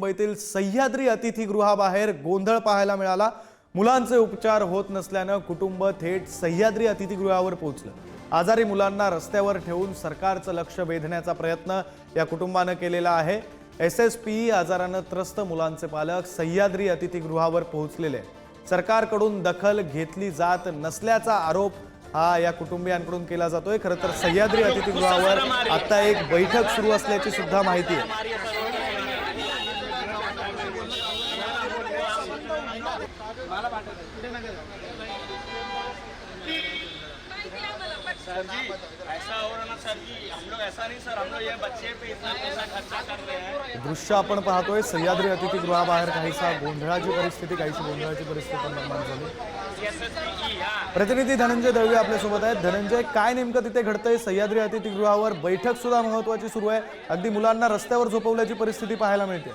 मुंबईतील सह्याद्री अतिथीगृहाबाहेर गोंधळ पाहायला मिळाला. मुलांचे उपचार होत नसल्यानं कुटुंब थेट सह्याद्री अतिथीगृहावर पोहोचलं. आजारी मुलांना रस्त्यावर ठेवून सरकारचं लक्ष वेधण्याचा प्रयत्न या कुटुंबानं केलेला आहे. एस एस पी आजारानं त्रस्त मुलांचे पालक सह्याद्री अतिथीगृहावर पोहोचलेले. सरकारकडून दखल घेतली जात नसल्याचा आरोप हा या कुटुंबियांकडून केला जातोय. खरं तर सह्याद्री अतिथीगृहावर आता एक बैठक सुरू असल्याची सुद्धा माहिती आहे. सर जी ऐसा हो रहा ना सर जी हम लोग ऐसा नहीं सर हम लोग ये बच्चे पे इतना पैसा खर्चा कर रहे हैं। दृश्य आपण पाहतोय सह्याद्री अतिथीगृहाबाहेर काहीसा गोंधळाची परिस्थिती काहीशी गोंधळाची परिस्थिती निर्माण झाली. प्रतिनिधी धनंजय दळवी आपल्यासोबत आहेत. धनंजय काय नेमकं तिथे घडतंय? सह्याद्री अतिथीगृहावर बैठक सुद्धा महत्वाची सुरू आहे. अगदी मुलांना रस्त्यावर झोपवल्याची परिस्थिती पाहायला मिळते.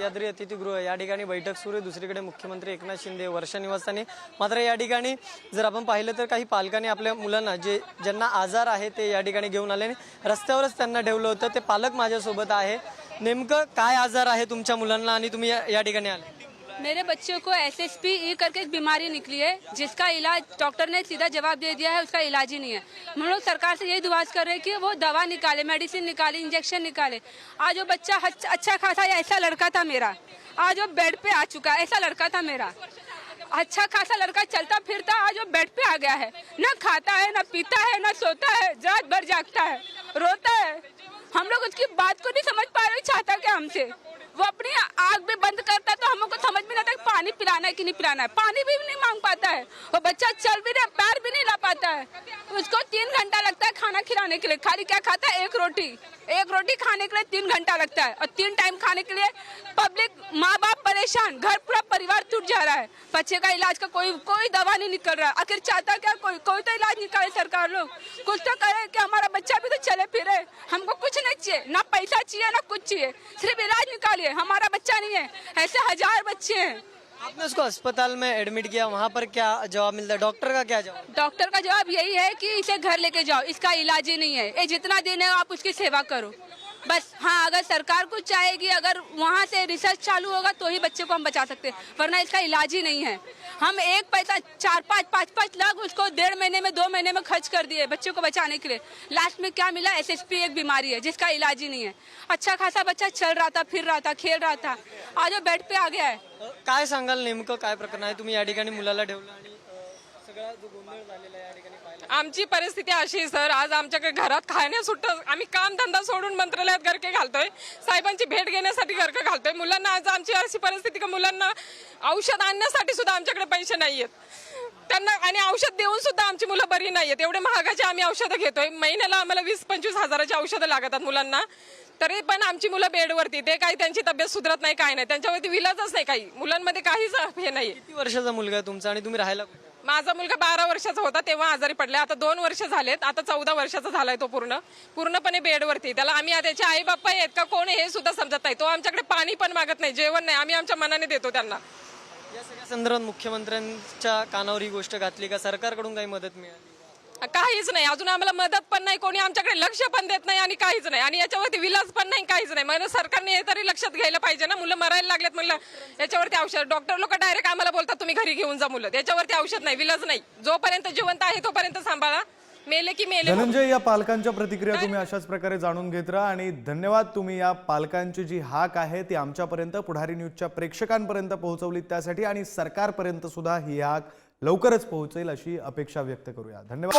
याद्री अतिथीगृह. या ठिकाणी बैठक सुरू आहे. दुसरीकडे मुख्यमंत्री एकनाथ शिंदे वर्षा निवासस्थानी मात्र या ठिकाणी जर आपण पाहिलं तर काही पालकांनी आपल्या मुलांना जे ज्यांना आजार आहे ते या ठिकाणी घेऊन आले आणि रस्त्यावरच त्यांना ठेवलं होतं. ते पालक माझ्यासोबत आहे. नेमकं काय आजार आहे तुमच्या मुलांना आणि तुम्ही या ठिकाणी आले? मेरे बच्चे को एस एस पी ई करके एक बीमारी निकली है, जिसका इलाज डॉक्टर ने सीधा जवाब दे दिया है, उसका इलाज ही नहीं है। हम लोग सरकार से यही दुआज कर रहे हैं कि वो दवा निकाले मेडिसिन निकाले इंजेक्शन निकाले। आज वो बच्चा अच्छा खासा ऐसा लड़का था मेरा। आज वो बेड पे आ चुका है, ऐसा लड़का था मेरा। अच्छा खासा लड़का चलता फिरता आज वो बेड पे आ गया है। ना खाता है, ना पीता है, ना सोता है, रात भर जागता है, रोता है। हम लोग उसकी बात को नहीं समझ पा रहे, चाहता क्या हमसे? वो अपनी आग भी बंद करता है तो हम को समझ में आता कि पानी पिलाना है कि नहीं पिलाना है। पानी भी नहीं मांग पाता है। वो बच्चा चल भी नहीं, पैर भी नहीं ला पाता है। उसको तीन घंटा लगता है खाना खिलाने के लिए। खाली क्या खाता है? एक रोटी। एक रोटी खाने के लिए तीन घंटा लगता है। और तीन टाइम खाने के लिए पब्लिक माँ बाप परेशान। घर पूरा परिवार टूट जा रहा है। बच्चे का इलाज का कोई कोई दवा नहीं निकल रहा। है आखिर चाहता क्या कोई? कोई तो इलाज निकाले सरकार लोग। कुछ तो करे कि हमारा बच्चा भी तो चले फिरे। हमको कुछ नहीं चाहिए। ना पैसा चाहिए, ना कुछ चाहिए। सिर्फ़ इलाज निकालिए हमारा बच्चा नहीं है। ऐसे हज़ार बच्चे हैं। आपने उसको अस्पताल में एडमिट किया वहाँ पर क्या जवाब मिलता है? डॉक्टर का क्या जवाब? डॉक्टर का जवाब यही है कि इसे घर लेके जाओ। इसका इलाज ही नहीं है। ये जितना दिन है आप उसकी सेवा करो। बस हाँ अगर सरकार कुछ चाहेगी, अगर वहाँ से रिसर्च चालू होगा तो ही बच्चे को हम बचा सकते हैं, वरना इसका इलाज ही नहीं है। हम एक पैसा, चार पाँच पाँच पाँच लाख उसको डेढ़ महीने में, दो महीने में खर्च कर दिए, बच्चों को बचाने के लिए। लास्ट में क्या मिला? एसएसपी एक बीमारी है, जिसका इलाज ही नहीं है। अच्छा खासा बच्चा चल रहा था, फिर रहा था, खेल रहा था, आज बेड पे आ गया है। काय सांगाल नेमकं, काय प्रकरण आहे? तुम्ही या ठिकाणी मुलाला ठेवलं आणि सगळा जो गोंधळ झालेला आहे या ठिकाणी. आमची परिस्थिती अशी आहे, सर. आज आमच्याकडे घरात खाण्या सुट्ट आम्ही कामधंदा सोडून मंत्रालयात गरके घालतोय. साहेबांची भेट घेण्यासाठी गरके घालतोय. मुलांना आज आमची अशी परिस्थिती का मुलांना औषध आणण्यासाठी सुद्धा आमच्याकडे पैसे नाहीयेत. त्यांना आणि औषध देऊन सुद्धा आमची मुलं बरी नाही आहेत एवढे महागाचे आम्ही औषधं घेतोय. महिन्याला आम्हाला वीस पंचवीस हजाराची औषधं लागतात मुलांना. तरी पण आमची मुलं बेडवरती ते काही त्यांची तब्येत सुधरत नाही काय नाही. त्यांच्यावरती विलाजच नाही काही. मुलांमध्ये काहीच हे नाही किती वर्षाचा मुलगा आहे तुमचा आणि तुम्ही राहायला कुठे? माझा मुलगा बारा वर्षाचा होता तेव्हा आजारी पडला. आता दोन वर्ष झालेत आता चौदा वर्षाचा झालाय तो पूर्ण. पूर्णपणे बेडवरती. त्याला आम्ही त्याचे आई बाप्पा आहेत का कोण हे सुद्धा समजत नाही. तो आमच्याकडे पाणी पण मागत नाही जेवण नाही. आम्ही आमच्या मनाने देतो त्यांना. या सगळ्या संदर्भात मुख्यमंत्र्यांच्या कानावर ही गोष्ट घातली का? सरकारकडून काही मदत मिळाली? काहीच नाही. अजून आम्हाला मदत पण नाही. कोणी आमच्याकडे लक्ष पण देत नाही आणि काहीच नाही. आणि याच्यावरती विलास पण नाही काहीच नाही. मग सरकारने हे तरी लक्षात घ्यायला पाहिजे ना. मुलं मरायला लागलेत म्हणलं याच्यावरती औषध. डॉक्टर लोक डायरेक्ट आम्हाला बोलतात तुम्ही घरी घेऊन जा मुलं. त्याच्यावरती औषध नाही विलाज नाही. जोपर्यंत जिवंत आहे तोपर्यंत सांभाळा. मेले की मेले. धनंजय या पालकांच्या प्रतिक्रिया तुम्ही अशाच प्रकारे जाणून घेत राहा आणि धन्यवाद तुम्ही या पालकांची जी हाक आहे ती आमच्यापर्यंत पुढारी न्यूजच्या प्रेक्षकांपर्यंत पोहोचवली त्यासाठी आणि सरकारपर्यंत सुद्धा ही हाक लवकरच पोहोचेल अशी अपेक्षा व्यक्त करूया. धन्यवाद.